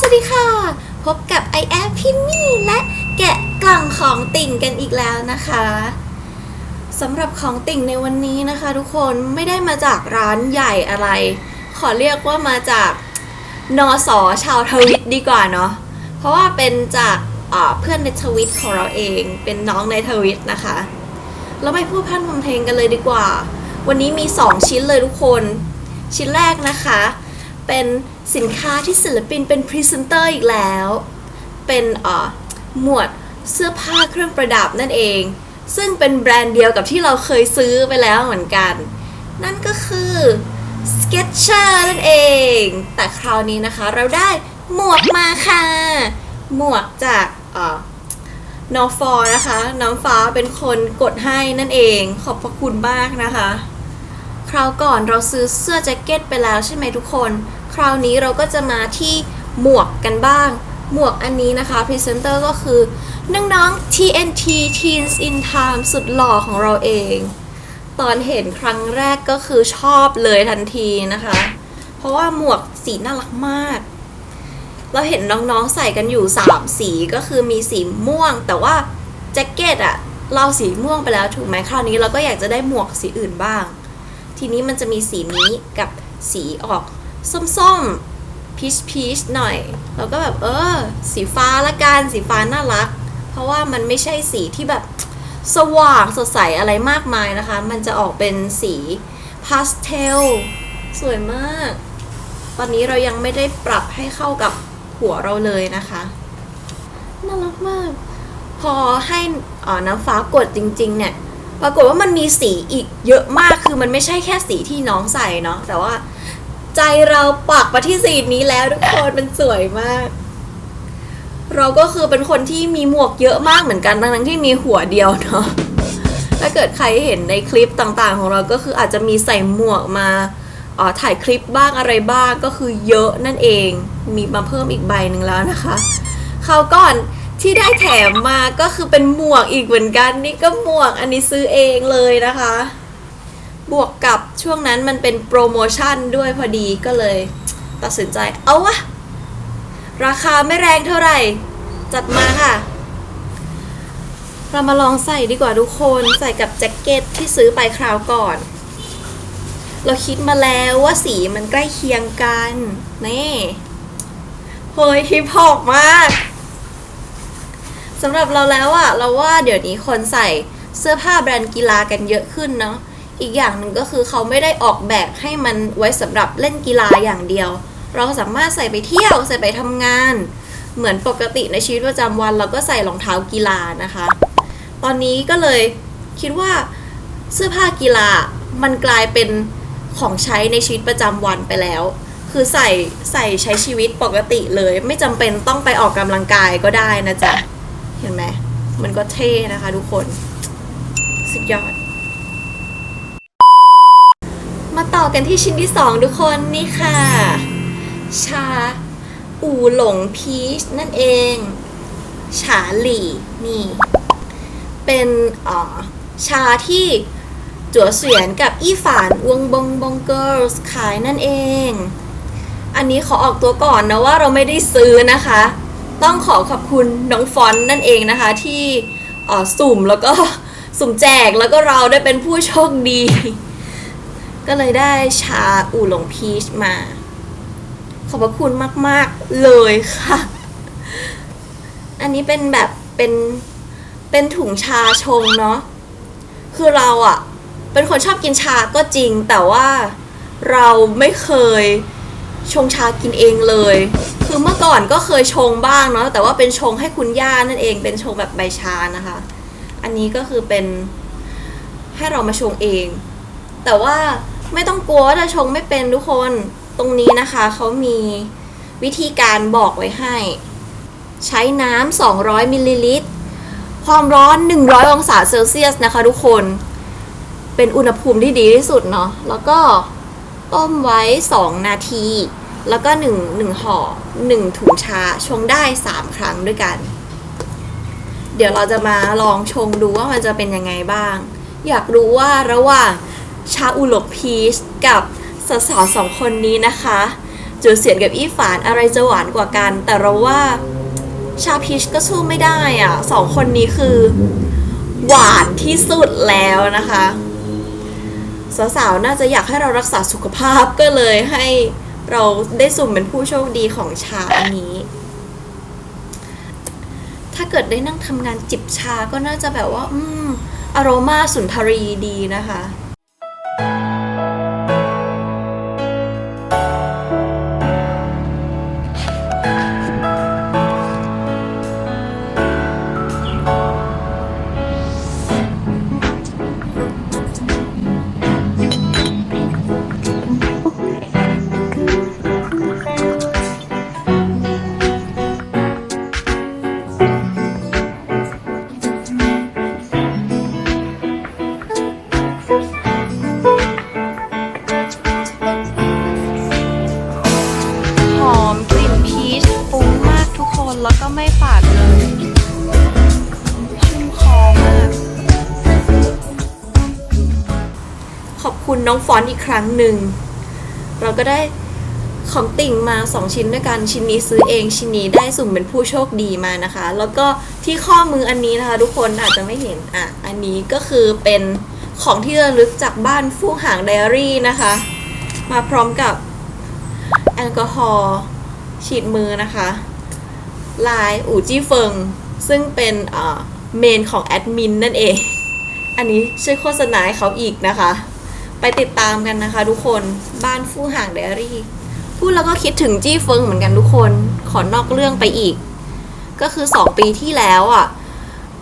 สวัสดีค่ะ พบกับไอแอพิมมี่และแกะกล่องของติ่งกันอีกแล้วนะคะสำหรับของติ่งในวันนี้นะคะ ทุกคนไม่ได้มาจากร้านใหญ่อะไร ขอเรียกว่ามาจากนอสอชาวทวิตดีกว่าเนาะเพราะว่าเป็นจากเพื่อนในทวิตของเราเองเป็นน้องในทวิตนะคะเราไม่พูดพร่ำทำเพลงกันเลยดีกว่า วันนี้มี 2 ชิ้นเลยทุกคน ชิ้นแรกนะคะ เป็นสินค้าที่ศิลปินเป็นพรีเซนเตอร์อีกแล้ว เป็นอ่อหมวดเสื้อผ้าเครื่องประดับนั่นเอง ซึ่งเป็นแบรนด์เดียวกับที่เราเคยซื้อไปแล้วเหมือนกัน นั่นก็คือ Sketcher นั่นเอง แต่คราวนี้นะคะเราได้หมวกมาค่ะ หมวกจากอ่อน้องฟอนะคะ น้องฟ้าเป็นคนกดให้นั่นเอง ขอบพระคุณมากนะคะ ราวก่อนเราซื้อเสื้อแจ็คเก็ตไปแล้วใช่ไหมทุกคน คราวนี้เราก็จะมาที่หมวกกันบ้าง หมวกอันนี้นะคะพรีเซนเตอร์ก็คือน้องๆ TNT Teens in Time สุดหล่อของเราเอง ตอนเห็นครั้งแรกก็คือชอบเลยทันทีนะคะ เพราะว่าหมวกสีน่ารักมาก เราเห็นน้องๆใส่กันอยู่ 3 สีก็คือมีสีม่วง แต่ว่าแจ็คเก็ตอะเราสีม่วงไปแล้วถูกไหมคราวนี้เราก็อยากจะได้หมวกสีอื่นบ้าง ทีนี้มันจะมีสีนี้กับสีออกส้มๆพีชพีชหน่อยเราก็แบบเออ สีฟ้าละกันสีฟ้าน่ารัก เพราะว่ามันไม่ใช่สีที่แบบสว่างสดใสอะไรมากมายนะคะ มันจะออกเป็นสีพาสเทลสวยมาก ตอนนี้เรายังไม่ได้ปรับให้เข้ากับหัวเราเลยนะคะน่ารักมาก พอให้อ่อน้ำฟ้ากดจริง ๆ เนี่ย ปรากฏว่ามันมีสีอีกเยอะมากคือมันไม่ใช่แค่สีที่น้องใส่เนาะแต่ว่า ใจเราปักมาที่สีนี้แล้วทุกคนมันสวยมาก เราก็คือเป็นคนที่มีหมวกเยอะมากเหมือนกันทั้งที่มีหัวเดียวเนาะถ้าเกิดใครเห็นในคลิปต่างๆ ของเราก็คืออาจจะมีใส่หมวกมาอ่อถ่ายคลิปบ้างอะไรบ้างก็คือเยอะนั่นเอง มีมาเพิ่มอีกใบหนึ่งแล้วนะคะคราวก่อน ที่ได้แถมมาก็คือเป็นหมวกอีกเหมือนกัน นี่ก็หมวกอันนี้ซื้อเองเลยนะคะ บวกกับช่วงนั้นมันเป็นโปรโมชั่นด้วยพอดีก็เลย ตัดสินใจ เอาวะ ราคาไม่แรงเท่าไหร่ จัดมาค่ะ เรามาลองใส่ดีกว่าทุกคนใส่กับแจ็คเก็ตที่ซื้อไปคราวก่อน เราคิดมาแล้วว่าสีมันใกล้เคียงกัน นี่เฮ้ยฮิปฮอปมาก สำหรับเราแล้วอะเราว่าเดี๋ยวนี้คนใส่เสื้อผ้าแบรนด์กีฬากันเยอะขึ้นเนาะอีกอย่างหนึ่งก็คือเขาไม่ได้ออกแบบให้มันไว้สำหรับเล่นกีฬาอย่างเดียว เราสามารถใส่ไปเที่ยวใส่ไปทำงาน เหมือนปกติในชีวิตประจำวัน เราก็ใส่รองเท้ากีฬานะคะ ตอนนี้ก็เลยคิดว่าเสื้อผ้ากีฬามันกลายเป็นของใช้ในชีวิตประจำวันไปแล้ว คือใส่ใส่ใช้ชีวิตปกติเลย ไม่จำเป็นต้องไปออกกำลังกายก็ได้นะจ๊ะ มันก็เท่นะคะทุกคน สุดยอด มาต่อกันที่ชิ้นที่สองทุกคนนี่ค่ะ ชาอูหลงพีชนั่นเอง ฉาหลี่นี่ เป็นอ่อชาที่จัวเสียนกับอี้ฝานวงบงบงเกิร์ขายนั่นเอง อันนี้ขอออกตัวก่อนนะว่าเราไม่ได้ซื้อนะคะ ต้องขอขอบคุณน้องฟอนนั่นเองนะคะที่สุ่มแล้วก็สุ่มแจกแล้วก็เราได้เป็นผู้โชคดี ก็เลยได้ชาอู่หลงพีชมา ขอบพระคุณมาก ๆ เลยค่ะ อันนี้เป็นแบบเป็นเป็นถุงชาชงเนาะคือเราอะเป็นคนชอบกินชาก็จริง แต่ว่าเราไม่เคยชงชากินเองเลย คือเมื่อก่อนก็เคยชงบ้างเนาะแต่ว่าเป็นชงให้คุณย่านั่นเอง เป็นชงแบบใบชานะคะ อันนี้ก็คือเป็นให้เรามาชงเอง แต่ว่าไม่ต้องกลัวว่าจะชงไม่เป็นทุกคนตรงนี้นะคะเขามีวิธีการบอกไว้ให้ ใช้น้ำ200มิลลิลิตรความร้อน 100 องศาเซลเซียสนะคะทุกคน เป็นอุณหภูมิที่ดีที่สุดเนาะ แล้วก็ต้มไว้ 2 นาที แล้วก็1 1ห่อ1ถุงชาชงได้ 3 ครั้งด้วยกัน เดี๋ยวเราจะมาลองชงดูว่ามันจะเป็นยังไงบ้าง อยากรู้ว่าระหว่างชาอุหลกพีชกับสาวสองคนนี้นะคะจือเสียนกับอี้ฝานอะไรจะหวานกว่ากัน แต่เราว่าชาพีชก็สู้ไม่ได้อะสองคนนี้คือ หวานที่สุดแล้วนะคะสาวๆน่าจะอยากให้เรารักษาสุขภาพก็เลยให้ เราได้สุ่มเป็นผู้โชคดีของชาอันนี้ ถ้าเกิดได้นั่งทำงานจิบชาก็น่าจะแบบว่า อืม อโรมาสุนทรีดีนะคะ แล้วก็ไม่ฝาดเลยชุ่มคอมาก ขอบคุณน้องฟอนอีกครั้งหนึ่ง เราก็ได้ของติ่งมา 2 ชิ้นด้วยกัน ชิ้นนี้ซื้อเองชิ้นนี้ได้สุ่มเป็นผู้โชคดีมานะคะ แล้วก็ที่ข้อมืออันนี้นะคะ ทุกคนอาจจะไม่เห็นอะอันนี้ก็คือเป็นของที่ระลึกจากบ้านฟู่หางไดอารี่นะคะ มาพร้อมกับแอลกอฮอล์ฉีดมือนะคะ ลายอู่จี้เฟิง ซึ่งเป็นเมนของแอดมินนั่นเอง อันนี้ช่วยโฆษณาเขาอีกนะคะ ไปติดตามกันนะคะทุกคนบ้านฟู่ห่างไดอารี่พูดแล้วก็คิดถึงจี้เฟิงเหมือนกันทุกคน ขอนอกเรื่องไปอีก ก็คือ 2 ปีที่แล้วอะ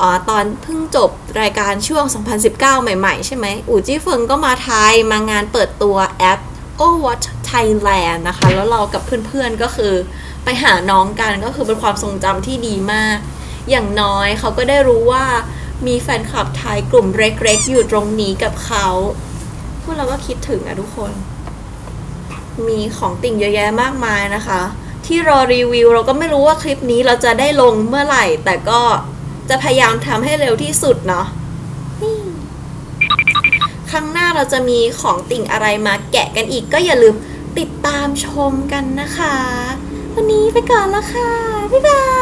อ่าตอนเพิ่งจบรายการช่วง 2019 ใหม่ๆ ใช่ไหม อู่จี้เฟิงก็มาไทยมางานเปิดตัวแอป o Watch Thailand นะคะ แล้วเรากับเพื่อนๆก็คือ ไปหาน้องกันก็คือเป็นความทรงจำที่ดีมาก อย่างน้อยเขาก็ได้รู้ว่ามีแฟนคลับไทยกลุ่มเล็กๆ อยู่ตรงนี้กับเขาพวกเราก็คิดถึงอะทุกคน มีของติ่งเยอะแยะมากมายนะคะ ที่รอรีวิวเราก็ไม่รู้ว่าคลิปนี้เราจะได้ลงเมื่อไหร่ แต่ก็จะพยายามทำให้เร็วที่สุดเนาะนี่ครั้งหน้าเราจะมีของติ่งอะไรมาแกะกันอีกก็อย่าลืมติดตามชมกันนะคะ วันนี้ไปก่อนแล้วค่ะ บ๊ายบาย